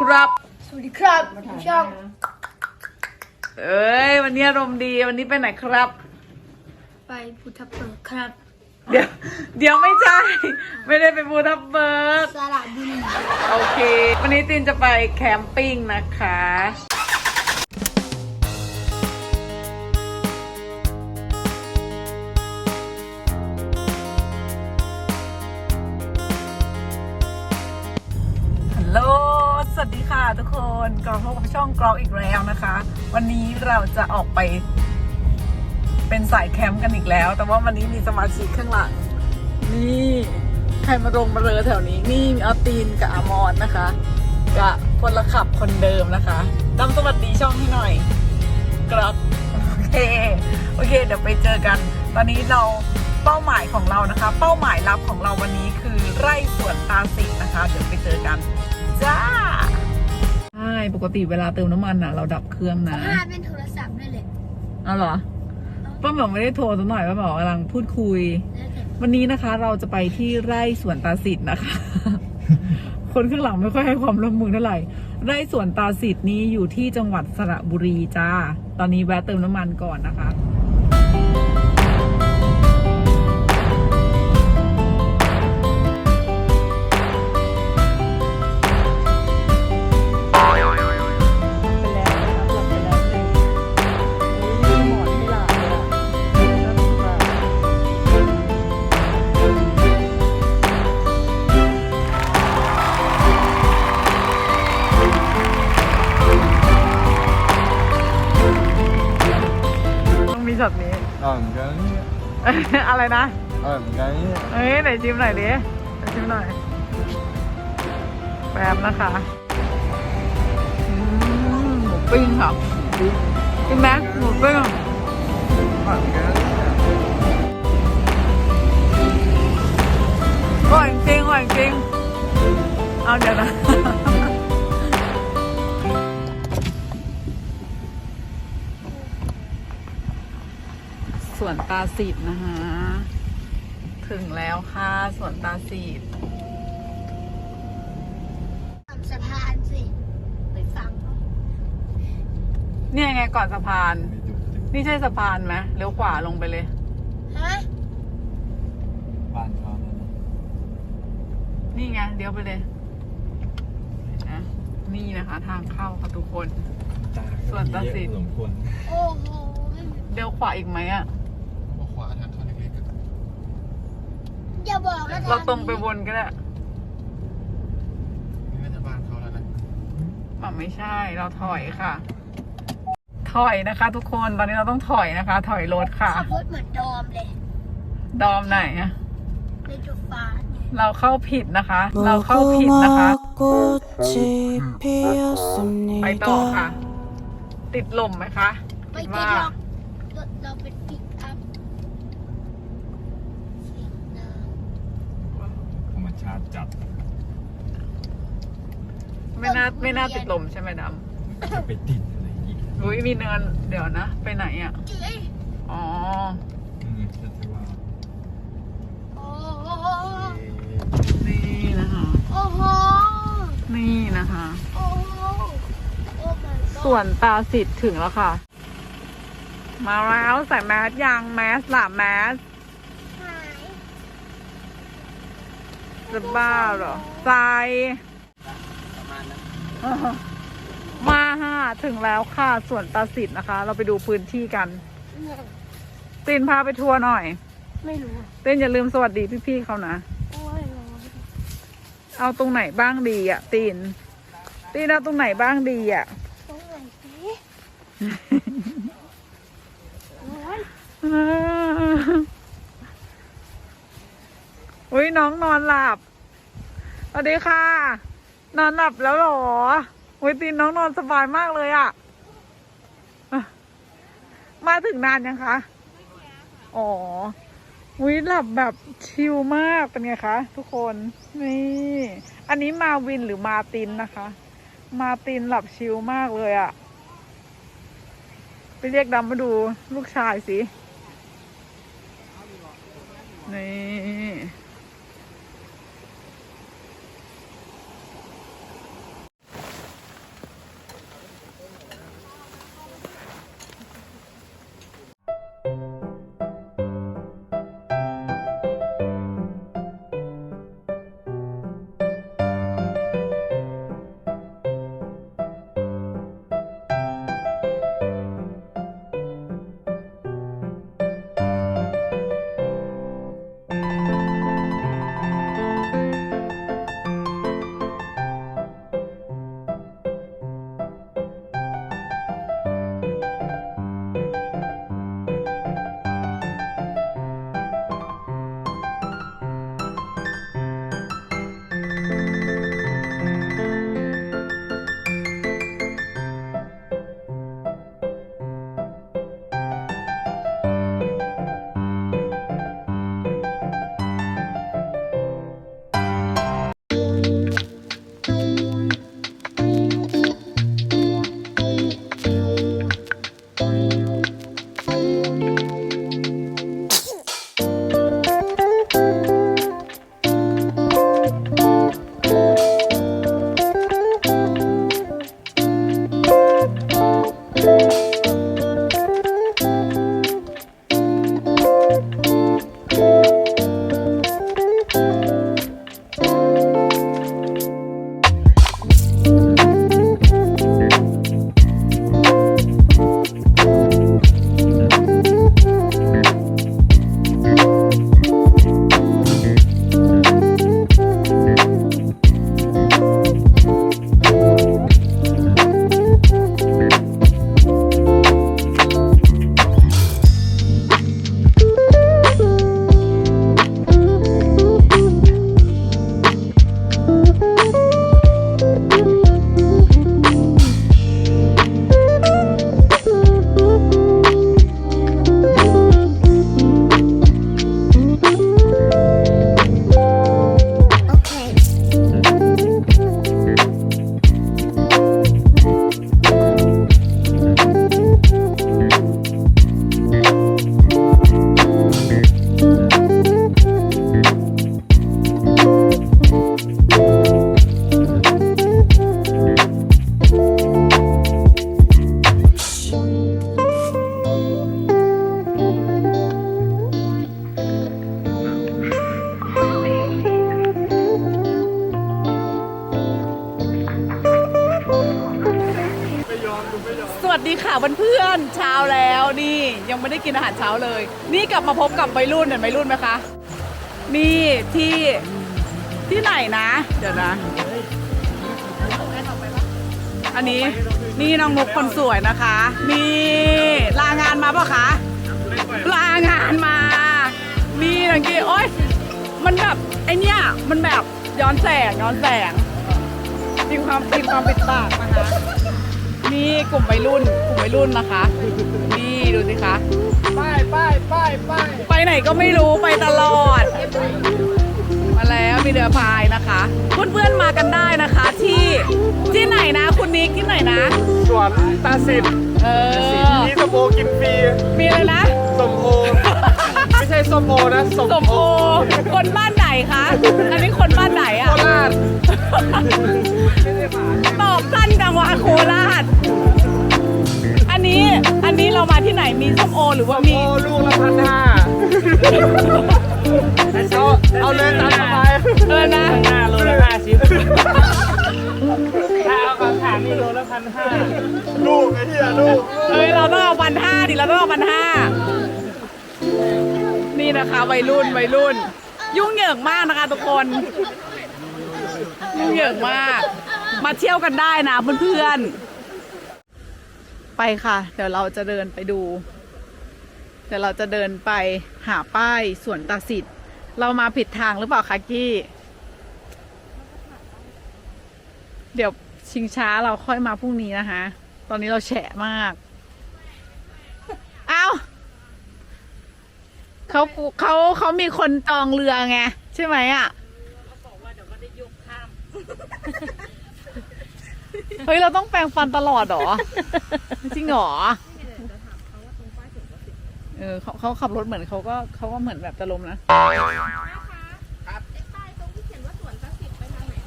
ครับ สวัสดีครับช่องเอ้ย วันนี้อารมณ์ดีวันนี้ไปไหนครับ ไปพุทธเปิดครับ เดี๋ยว เดี๋ยวไม่ใช่ ไม่ได้ไปบูทับเบิร์กสระบุรีโอเค วันนี้ตินจะไปแคมปิ้งนะคะ วัสดีค่ะทุกคนกลับพบกับช่องกรอกอีกแล้วนะคะ วันนี้เราจะออกไป เป็นสายแคมป์กันอีกแล้ว แต่ว่าวันนี้มีสมาชิกข้างหลัง นี่ใครมาลงมาเรือแถวนี้ นี่มีอาตีนกับอามอนนะคะกับพลขับคนเดิมนะคะดำสวัสดีช่องให้หน่อยครับโอเคโอเค เดี๋ยวไปเจอกัน ตอนนี้เราเป้าหมายของเรานะคะ เป้าหมายลับของเราวันนี้คือไร่สวนตาสิงนะคะ เดี๋ยวไปเจอกัน จ้า ปกติเวลาเติมน้ำมันอะ เราดับเครื่องนะพาเป็นโทรศัพท์ด้วยเลยเอาเหรอป้าหมอไม่ได้โทรสักหน่อยป้าหมอกำลังพูดคุยแล้วแต่วันนี้นะคะ เราจะไปที่ไร่สวนตาสิทธ์นะคะ คนข้างหลังไม่ค่อยให้ความร่วมมือเท่าไหร่ ไร่สวนตาสิทธ์นี้อยู่ที่จังหวัดสระบุรีจ้า ตอนนี้แวะเติมน้ำมันก่อนนะคะ อะไรนะอร่อยเหมือนกันเนี่ยเฮ้ยไหนชิมหน่อยดิไหนชิมหน่อยแป๊บนะคะอืมหมูปิ้งค่ะพี่แม็กหมูปิ้งอร่อยเหมือนกันเนี่ยอร่อยจริงอร่อยจริงเอาเดี๋ยวนะ วนตาสีดนะคะ ถึงแล้วค่ะส่วนตาสีดทำสะพานสิไปฟังเขาเนี่ยไงก่อนสะพานไม่จุกจิกนี่ใช่สะพานไหมเลี้ยวขวาลงไปเลย ฮะ บ้านเขาเนี่ยนี่ไงเลี้ยวไปเลยนะนี่นะคะ ทางเข้าค่ะทุกคนตาส่วนตาสิทธิ์สมควร โอ้โห เลี้ยวขวาอีกไหมอะว่าขวาทางเข้าเล็กๆอะ อย่าบอกนะ เราตรงไปวนก็ได้ นี่น่าจะบ้านเขาแล้วนะ อ่ะไม่ใช่ เราถอยค่ะ ถอยนะคะ ทุกคน ตอนนี้เราต้องถอยนะคะ ถอยรถค่ะ ขับรถเหมือนดอมเลย ดอมไหนอะ ในจุดฟ้าเนี่ย เราเข้าผิดนะคะ เราเข้าผิดนะคะ 꽃이 피었습니다 ไปต่อค่ะ ติดลมไหมคะ ไม่ คิด ติด ว่า หรอกรถเราเป็น ชาติจัดไม่น่าไม่น่าติดลมใช่ไหมดจะไปติดอะไรอีกำอุ้ยมีเนินเดี๋ยวนะ ไปไหนอะเอ้ยอ๋อ อืมจะจะว่าโอ้โหนี่นะคะ โอ้โหนี่นะคะ โอ้โหโอ้ my god ส่วนตาสิทธิ์ถึงแล้วค่ะ มาแล้วใส่แมสยางแมสล่ะแมส หาย จะบ้าเหรอใส่มาค่ะถึงแล้วค่ะส่วนตาสิทธิ์นะคะ เราไปดูพื้นที่กัน ตินพาไปทัวร์หน่อย ไม่รู้ตินอย่าลืมสวัสดีพี่ๆเขานะ โอ้ยร้อนเอาตรงไหนบ้างดีอะตินตินเอาตรงไหนบ้างดีอะ ตรงไหนสิร้อนอุ้ยน้องนอนหลับ สวัสดีค่ะ นอนหลับแล้วหรออุ้ยตีนน้องนอนสบายมากเลยอะ่ะ มาถึงนานยังคะ อ๋ออุ้ยหลับแบบชิลมากเป็นไงคะทุกคนนี่ อันนี้มาวินหรือมาตินนะคะ มาตินหลับชิลมากเลยอะ ไปเรียกดำมาดูลูกชายสิ นี่ ยังไม่ได้กินอาหารเช้าเลย นี่กลับมาพบกับวัยรุ่นเห็นวัยรุ่นไหมคะ นี่ที่ที่ไหนนะ เดี๋ยวนะ อันนี้นี่น้องนกคนสวยนะคะนี่ลางานมาเปล่ะคะ ลางานมา นี่นังกี้โอ๊ยมันแบบไอเนี้ยมันแบบย้อนแสงย้อนแสงมีความมีความปิดปากนะคะ นี่กลุ่มวัยรุ่น กลุ่มวัยรุ่นนะคะ นี่ดูสิคะ ป้ายป้ายป้ายป้ายไปไหนก็ไม่รู้ไปตลอด มาแล้วมีเรือพายนะคะ เพื่อนๆมากันได้นะคะ ที่ที่ไหนนะ คุณนิกที่ไหนนะ สวนตาสิทธิ์เออ มีสมโอกินฟรีมีอะไรนะสมโอ ไม่ใช่ส้มโอนะสมสมโพคนบ้านไหนคะ อันนี้คนบ้าน ที่ไหนมีส้มโอหรือว่าโอมีลูกละพันห้าเอาเอาเลยตามสบายเออนะห้าโลละห้าสิบถ้าเอาของถามนี่โลละพันห้าลูกไอ้เหี้ยลูกเอ้ยเราต้องเอาพันห้าดิเราต้องเอาพันห้านี่นะคะวัยรุ่นวัยรุ่น ยุ่งเหยิงมากนะคะทุกคน ยุ่งเหยิงมาก มาเที่ยวกันได้นะเพื่อนๆ ไปค่ะ เดี๋ยวเราจะเดินไปดู เดี๋ยวเราจะเดินไปหาป้ายสวนตาสิทธิ์เรามาผิดทางหรือเปล่าคะกี้ เดี๋ยวชิงช้าเราค่อยมาพรุ่งนี้นะคะ ตอนนี้เราแฉะมาก เอาเขาเขาเขามีคนจองเรือไง ใช่ไหมอะเฮ้ย เราต้องแปรงฟันตลอดหรอ จริงเหรอเออเขาเขาขับรถเหมือนเขาก็เขาก็เหมือนแบบจะล้มนะ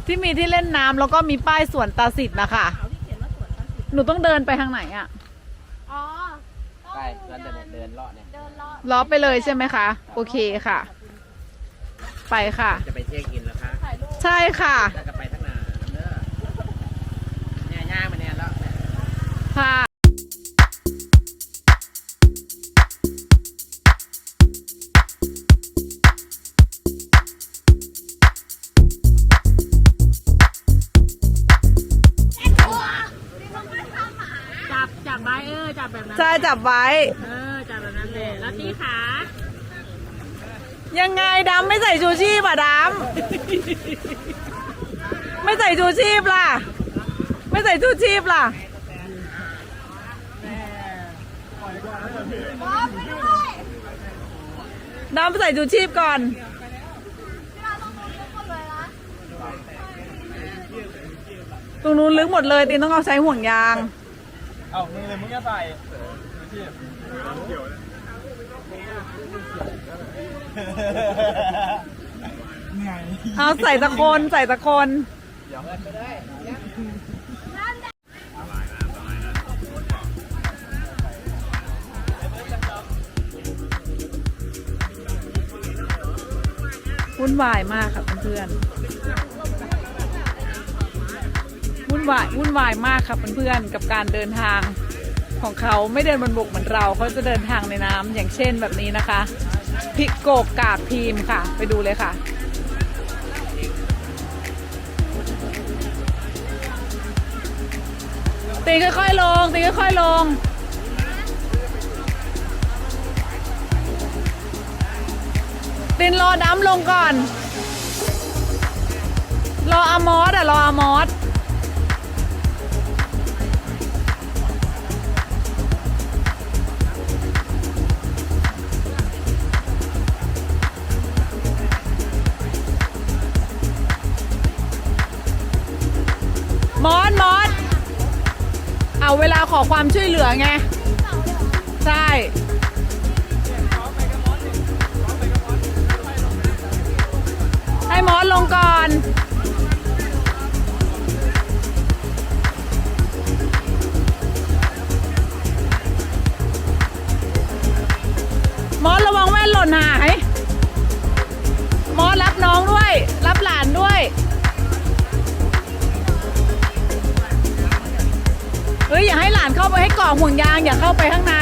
ที่มีที่เล่นน้ำแล้วก็มีป้ายสวนตาสิทธิ์นะคะ หนูต้องเดินไปทางไหนอะอ๋อใช่แล้วเดินเดินเลาะเนี่ยเดินเลาะล้อไปเลยใช่ไหมคะ โอเคค่ะ ไปค่ะ จะไปเช็คอินแล้วคะใช่ค่ะ แล้วก็ไปทั้งหนาเด้อเนี่ยย่างมาเนี่ยแล้วค่ะ จับแบบนั้นใช่จับไว้ เออจับแบบนั้นเลยแล้วตีขายังไงดำไม่ใส่ชูชีพอะดำไม่ใส่ชูชีพล่ะ ไม่ใส่ชูชีพล่ะดำไปใส่ชูชีพก่อน ตรงนู้นลึกหมดเลยตินต้องเอาใช้ห่วงยาง เอานี่เลยมึงจะใส่ เอาใส่ตะคนใส่ตะคนวุ่นวายมากค่ะเพื่อนๆวุ่นวายวุ่นวายมากค่ะเพื่อนๆกับการเดินทาง ของเขาไม่เดินบนบกเหมือนเราเขาจะเดินทางในน้ำอย่างเช่นแบบนี้นะคะพิกโกกกากทีมค่ะ ไปดูเลยค่ะตีค่อยๆลงตีค่อยๆลงตินรอดำลงก่อน รออมอสอะรออมอส ขอความช่วยเหลือไง ใช่าไปให้เกาะต่อห่วงยางอย่าเข้าไปข้างใน